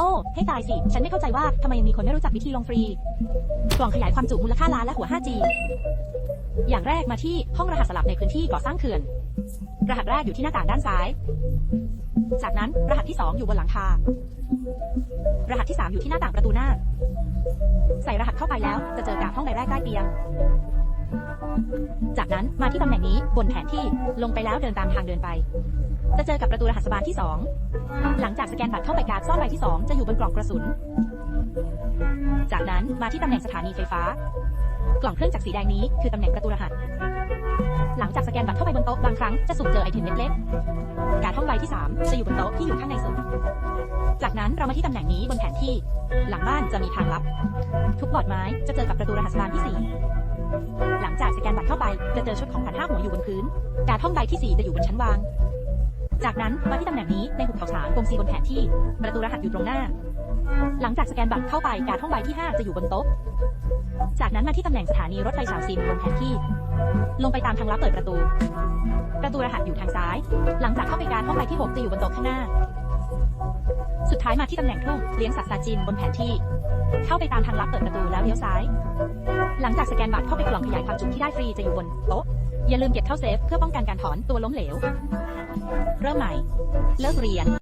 โอ้ ให้ตายสิ ฉันไม่เข้าใจว่าทำไมยังมีคนไม่รู้จักวิธีลงฟรี กล่องขยายความจุมูลค่าล้านและหัว 5G อย่างแรกมาที่ห้องรหัสสลับในพื้นที่ก่อสร้างเขื่อน รหัสแรกอยู่ที่หน้าต่างด้านซ้าย จากนั้นรหัสที่ 2 อยู่บนหลังคา รหัสที่ 3 อยู่ที่หน้าต่างประตูหน้า ใส่รหัสเข้าไปแล้ว จะเจอกับห้องใบแรกใต้เตียง จากนั้นมาที่ตำแหน่งนี้บนแผนที่ลงไปแล้วเดินตามทางเดินไป จะเจอกับประตูรหัสบานที่ 2 หลังจากสแกนบัตรเข้าไปการดซ่อนใบที่ 2 จะอยู่บนกล่องกระสุน จากนั้นมาที่ตำแหน่งสถานีไฟฟ้า กล่องเครื่องจักรสีแดงนี้คือตำแหน่งประตูรหัส หลังจากสแกนบัตรเข้าไปบนโต๊ะบางครั้งจะสุ่มเจอไอเทมเล็กๆการดห้องใบที่ 3 จะอยู่บนโต๊ะที่อยู่ข้างในสุด จากนั้นเรามาที่ตำแหน่งนี้บนแผนที่ หลังบ้านจะมีทางลับ ทุกบอร์ดไม้จะเจอกับประตูรหัสบานที่ 4 หลังจากสแกนบัตรเข้าไป จะเจอชุดของขวัญห้าหัวอยู่บนพื้นการดห้องใบที่ 4 จะอยู่บนชั้นวาง จากนั้นมาที่ตำแหน่งนี้ในหุบเขาฉางกงซีบนแผนที่ ประตูรหัสอยู่ตรงหน้า หลังจากสแกนบัตรเข้าไปการดห้องใบที่ 5 จะอยู่บนโต๊ะ จากนั้นมาที่ตำแหน่งสถานีรถไฟสาวซิมบนแผนที่ ลงไปตามทางลับเปิดประตู ประตูรหัสอยู่ทางซ้าย หลังจากเข้าไปการห้องใบที่ 6 จะอยู่บนโต๊ะข้างหน้า ดท้ายมาที่ตำแหน่งทุ่งเลี้ยงสัตว์ซาจินบนแผนที่ เข้าไปตามทางลับเปิดประตูแล้วเลี้ยวซ้าย หลังจากสแกนบัตรเข้าไปกล่องขยายความจุที่ได้ฟรีจะอยู่บนโต๊ะ อย่าลืมเก็บเข้าเซฟเพื่อป้องกันการถอนตัวล้มเหลว เริ่มใหม่ เลิกเรียน